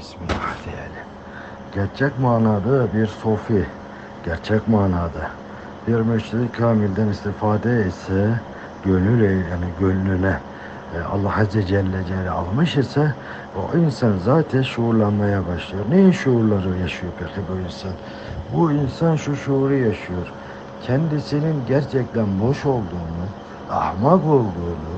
Bismillah diyelim. Gerçek manada bir sofi, gerçek manada bir mürşid kamilden istifade etse gönül yani gönlüne e, Allah Azze Celle Celle almış ise o insan zaten şuurlanmaya başlıyor. Ne şuurları yaşıyor peki bu insan? Bu insan şu şuuru yaşıyor. Kendisinin gerçekten boş olduğunu, ahmak olduğunu,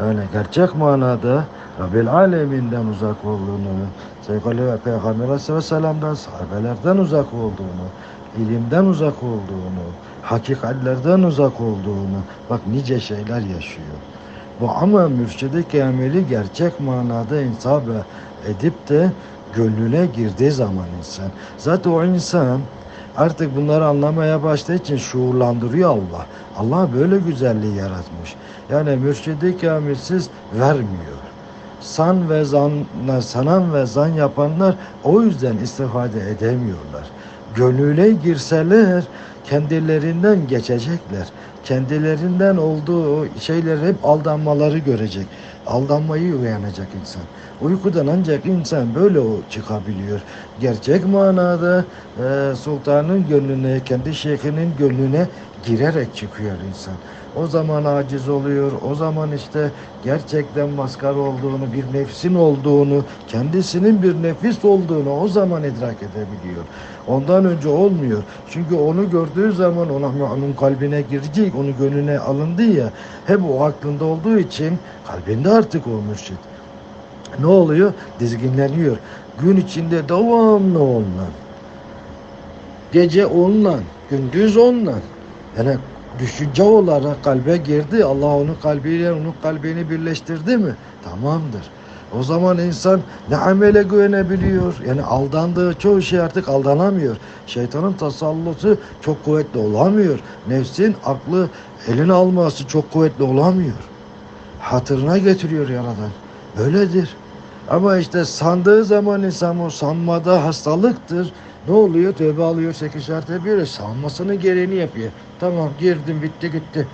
yani gerçek manada Rabbil Aleminden uzak olduğunu, sevgili Peygamber Aleyhisselam'dan, sahabelerden uzak olduğunu, ilimden uzak olduğunu, hakikatlerden uzak olduğunu, bak nice şeyler yaşıyor. Bu ama mürşidi kamili gerçek manada insaf edip de gönlüne girdiği zaman insan. Zaten o insan artık bunları anlamaya başladığı için şuurlandırıyor Allah. Allah böyle güzelliği yaratmış. Yani mürşidi kamilsiz vermiyor. San ve zan, sanan ve zan yapanlar o yüzden istifade edemiyorlar. Gönüle girseler kendilerinden geçecekler. Kendilerinden olduğu şeyler hep aldanmaları görecek. Aldanmayı uyanacak insan. Uykudan ancak insan böyle çıkabiliyor. Gerçek manada e, sultanın gönlüne, kendi şeyhinin gönlüne girerek çıkıyor insan. O zaman aciz oluyor. O zaman işte gerçekten maskara olduğunu, bir nefsin olduğunu, kendisinin bir nefis olduğunu o zaman idrak edebiliyor. Ondan önce olmuyor. Çünkü onu gördüğü zaman ona onun kalbine girecek, onu gönlüne alındı ya. Hep o aklında olduğu için kalbinde artık o mürşit. Ne oluyor? Dizginleniyor. Gün içinde devamlı onunla. Gece onunla, gündüz onunla. Yani düşünce olarak kalbe girdi. Allah onun kalbiyle onun kalbini birleştirdi mi? Tamamdır. O zaman insan ne amele güvenebiliyor. Yani aldandığı çoğu şey artık aldanamıyor. Şeytanın tasallutu çok kuvvetli olamıyor. Nefsin aklı eline alması çok kuvvetli olamıyor. Hatırına getiriyor yaradan. Böyledir. Ama işte sandığı zaman insan o sanmada hastalıktır. Ne oluyor? Tövbe alıyor, sekiz şart yapıyor. Sanmasının gereğini yapıyor. Tamam girdim bitti gitti.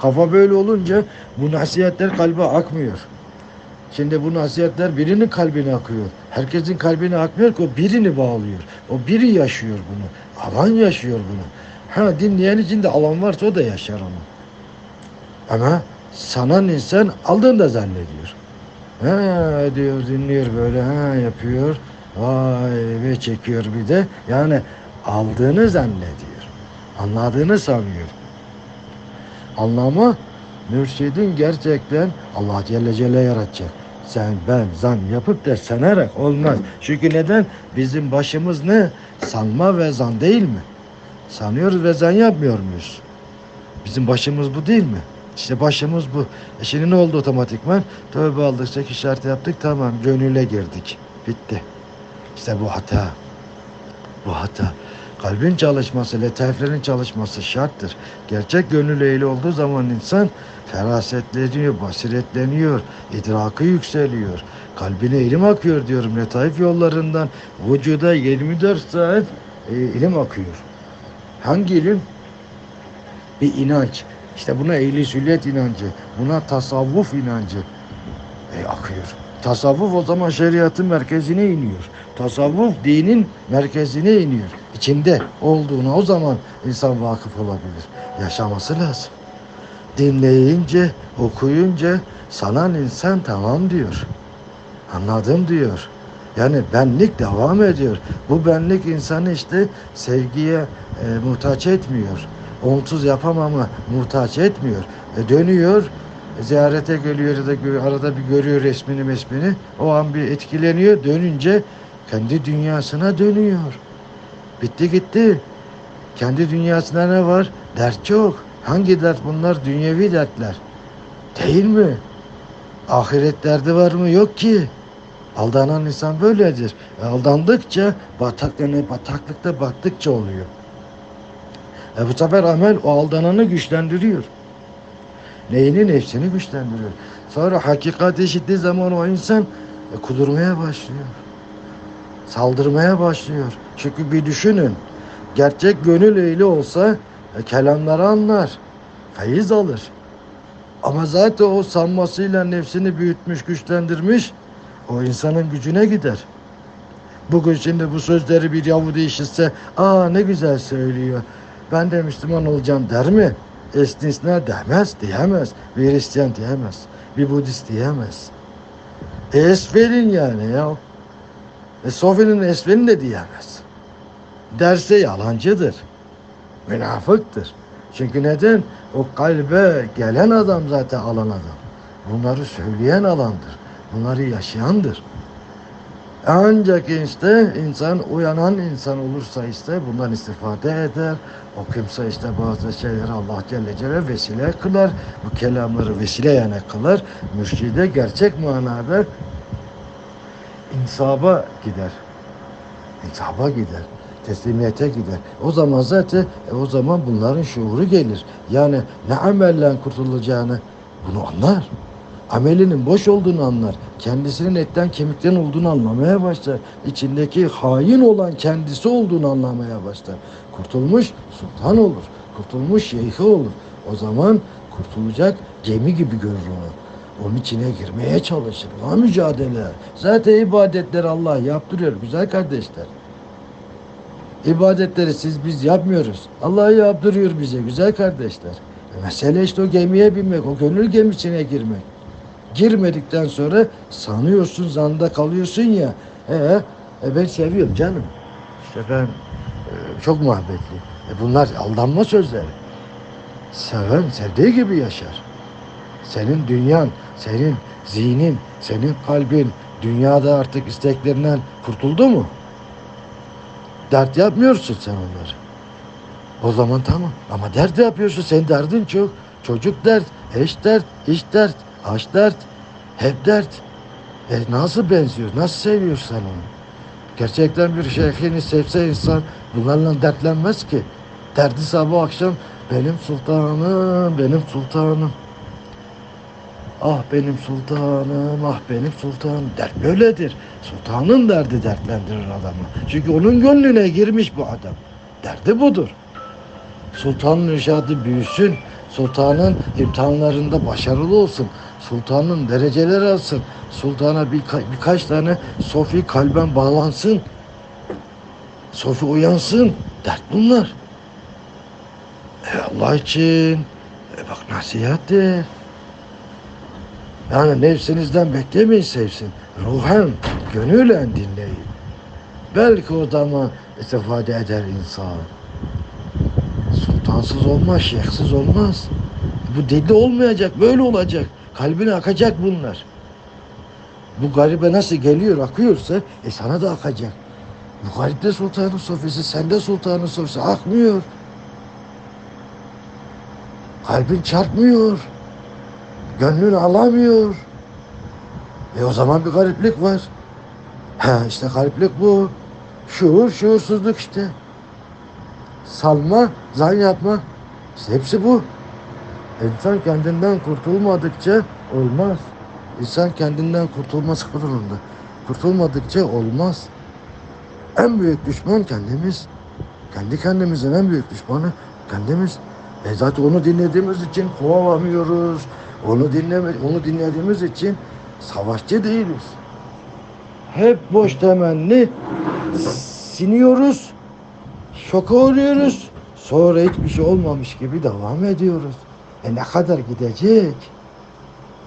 Kafa böyle olunca bu nasihatler kalbe akmıyor. Şimdi bu nasihatler birinin kalbine akıyor. Herkesin kalbine akmıyor ki o birini bağlıyor. O biri yaşıyor bunu. Alan yaşıyor bunu. Ha dinleyen için de alan varsa o da yaşar onu. Ama sanan insan aldığını da zannediyor. Ha diyor dinliyor böyle ha yapıyor. Vay ve çekiyor bir de. Yani aldığını zannediyor. Anladığını sanıyor. Anlama mürşidin gerçekten Allah Celle Celle yaratacak. Sen ben zan yapıp da sanarak olmaz. Çünkü neden? Bizim başımız ne? Sanma ve zan değil mi? Sanıyoruz ve zan yapmıyor muyuz? Bizim başımız bu değil mi? İşte başımız bu. E şimdi ne oldu otomatikman? Tövbe aldık, sekiz şart yaptık, tamam gönüle girdik. Bitti. İşte bu hata. Bu hata. Kalbin çalışması, letaiflerin çalışması şarttır. Gerçek gönül ehli olduğu zaman insan ferasetleniyor, basiretleniyor, idrakı yükseliyor. Kalbine ilim akıyor diyorum letaif yollarından. Vücuda 24 saat e, ilim akıyor. Hangi ilim? Bir inanç. İşte buna ehli inancı, buna tasavvuf inancı e, akıyor. Tasavvuf o zaman şeriatın merkezine iniyor. Tasavvuf dinin merkezine iniyor. İçinde olduğuna o zaman insan vakıf olabilir. Yaşaması lazım. Dinleyince, okuyunca sanan insan tamam diyor. Anladım diyor. Yani benlik devam ediyor. Bu benlik insanı işte sevgiye e, muhtaç etmiyor. Onsuz yapamama muhtaç etmiyor. E, dönüyor, ziyarete geliyor ya da arada bir görüyor resmini mesmini. O an bir etkileniyor. Dönünce kendi dünyasına dönüyor. Bitti gitti. Kendi dünyasında ne var? Dert yok. Hangi dert bunlar? Dünyevi dertler. Değil mi? Ahiret derdi var mı? Yok ki. Aldanan insan böyledir. E, aldandıkça batak, yani bataklıkta battıkça oluyor. E bu sefer amel o aldananı güçlendiriyor. Neyini nefsini güçlendiriyor. Sonra hakikat eşittiği zaman o insan e, kudurmaya başlıyor. Saldırmaya başlıyor. Çünkü bir düşünün. Gerçek gönül ehli olsa e, kelamları anlar. Feyiz alır. Ama zaten o sanmasıyla nefsini büyütmüş, güçlendirmiş. O insanın gücüne gider. Bugün şimdi bu sözleri bir Yahudi işitse, aa ne güzel söylüyor. Ben de Müslüman olacağım der mi? Esnisler demez, diyemez. Bir Hristiyan diyemez. Bir Budist diyemez. E Esfel'in yani ya. E Sofi'nin Esfel'in de diyemez. Derse yalancıdır. Münafıktır. Çünkü neden? O kalbe gelen adam zaten alan adam. Bunları söyleyen alandır. Bunları yaşayandır. Ancak işte insan uyanan insan olursa işte bundan istifade eder. O kimse işte bazı şeyleri Allah Celle Celle vesile kılar. Bu kelamları vesile yani kılar. Mürşide gerçek manada insaba gider. İnsaba gider. Teslimiyete gider. O zaman zaten e, o zaman bunların şuuru gelir. Yani ne amelle kurtulacağını bunu anlar. Amelinin boş olduğunu anlar. Kendisinin etten kemikten olduğunu anlamaya başlar. İçindeki hain olan kendisi olduğunu anlamaya başlar. Kurtulmuş sultan olur. Kurtulmuş şeyhi olur. O zaman kurtulacak gemi gibi görür onu. Onun içine girmeye çalışır. Ona mücadele. Zaten ibadetleri Allah yaptırıyor güzel kardeşler. İbadetleri siz biz yapmıyoruz. Allah yaptırıyor bize güzel kardeşler. E mesele işte o gemiye binmek, o gönül gemisine girmek. Girmedikten sonra sanıyorsun, zanda kalıyorsun ya. E, e ben seviyorum canım. İşte ben e, çok muhabbetli. E bunlar aldanma sözleri. Seven sevdiği gibi yaşar. Senin dünyan, senin zihnin, senin kalbin dünyada artık isteklerinden kurtuldu mu? Dert yapmıyorsun sen onları. O zaman tamam. Ama dert yapıyorsun. Senin derdin çok. Çocuk dert, eş dert, iş dert, aş dert. Hep dert. E nasıl benziyor? Nasıl seviyorsun sen onu? Gerçekten bir şeyhini sevse insan bunlarla dertlenmez ki. Derdi sabah akşam benim sultanım, benim sultanım. Ah benim sultanım, ah benim sultanım. Dert böyledir. Sultanın derdi dertlendirir adamı. Çünkü onun gönlüne girmiş bu adam. Derdi budur. Sultanın irşadı büyüsün. Sultanın imtihanlarında başarılı olsun. Sultanın dereceleri alsın. Sultana birka- birkaç tane sofi kalben bağlansın. Sofi uyansın. Dert bunlar. E Allah için. E bak nasihattir. Yani nefsinizden beklemeyin sevsin. Ruhen, gönülen dinleyin. Belki o zaman istifade eder insan. Sultansız olmaz, şeyhsiz olmaz. Bu deli olmayacak, böyle olacak. Kalbine akacak bunlar. Bu garibe nasıl geliyor, akıyorsa e sana da akacak. Bu garip de sultanın sofrası, sen de sultanın sofrası akmıyor. Kalbin çarpmıyor. Gönlün alamıyor. E o zaman bir gariplik var. Ha işte gariplik bu. Şuur, şuursuzluk işte. Salma, zan yapma. İşte hepsi bu. İnsan kendinden kurtulmadıkça olmaz. İnsan kendinden kurtulması zorunda. Kurtulmadıkça olmaz. En büyük düşman kendimiz. Kendi kendimizin en büyük düşmanı kendimiz. E zaten onu dinlediğimiz için kovamıyoruz. Onu dinleme, onu dinlediğimiz için savaşçı değiliz. Hep boş temenni siniyoruz. Şoka oluyoruz. Sonra hiçbir şey olmamış gibi devam ediyoruz. E ne kadar gidecek?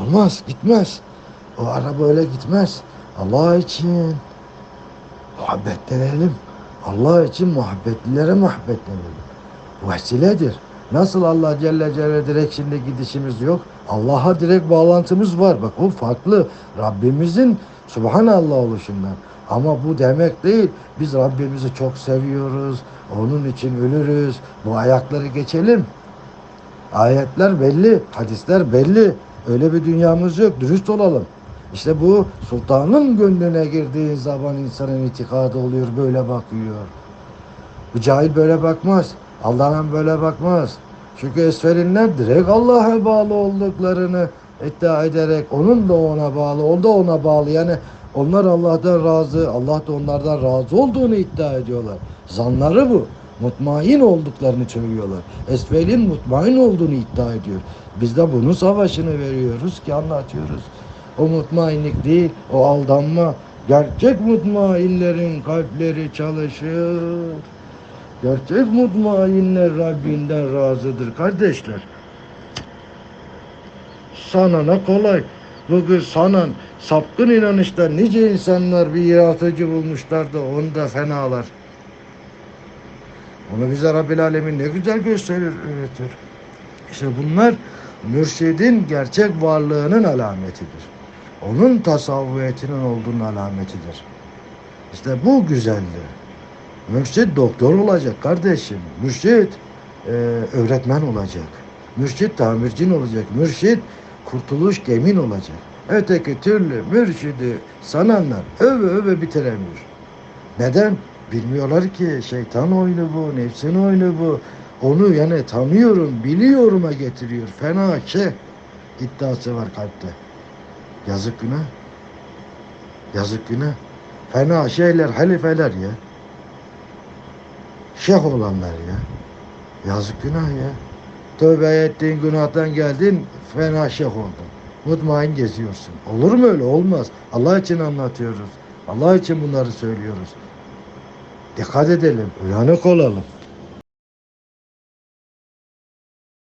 Olmaz, gitmez. O araba öyle gitmez. Allah için muhabbetlenelim. Allah için muhabbetlilere muhabbetlenelim. Vesiledir. Nasıl Allah Celle Celle direkt şimdi gidişimiz yok. Allah'a direkt bağlantımız var. Bak o farklı. Rabbimizin Subhanallah oluşundan. Ama bu demek değil. Biz Rabbimizi çok seviyoruz. Onun için ölürüz. Bu ayakları geçelim. Ayetler belli, hadisler belli. Öyle bir dünyamız yok. Dürüst olalım. İşte bu sultanın gönlüne girdiği zaman insanın itikadı oluyor. Böyle bakıyor. Bu cahil böyle bakmaz. Allah'ın böyle bakmaz. Çünkü esferinler direkt Allah'a bağlı olduklarını iddia ederek onun da ona bağlı, o da ona bağlı. Yani onlar Allah'tan razı, Allah da onlardan razı olduğunu iddia ediyorlar. Zanları bu. Mutmain olduklarını söylüyorlar. Esfelin mutmain olduğunu iddia ediyor. Biz de bunun savaşını veriyoruz ki anlatıyoruz. O mutmainlik değil, o aldanma. Gerçek mutmainlerin kalpleri çalışır. Gerçek mutmainler Rabbinden razıdır kardeşler. Sana ne kolay. Bugün sanan sapkın inanışta nice insanlar bir yaratıcı bulmuşlar da onu da fenalar. Onu bize Rabbil Alemin ne güzel gösterir, öğretir. İşte bunlar mürşidin gerçek varlığının alametidir. Onun tasavvuyetinin olduğunun alametidir. İşte bu güzeldir. Mürşid doktor olacak kardeşim. Mürşid e, öğretmen olacak. Mürşid tamircin olacak. Mürşid kurtuluş gemin olacak. Öteki türlü mürşidi sananlar öve öve bitiremiyor. Neden? Bilmiyorlar ki şeytan oyunu bu, nefsin oyunu bu. Onu yani tanıyorum, biliyorum'a getiriyor. Fena şey iddiası var kalpte. Yazık günah. Yazık günah. Fena şeyler, halifeler ya. Şeyh olanlar ya. Yazık günah ya. Tövbe ettiğin günahtan geldin, fena şeyh oldun. Mutmain geziyorsun. Olur mu öyle? Olmaz. Allah için anlatıyoruz. Allah için bunları söylüyoruz. Dikkat edelim, uyanık olalım.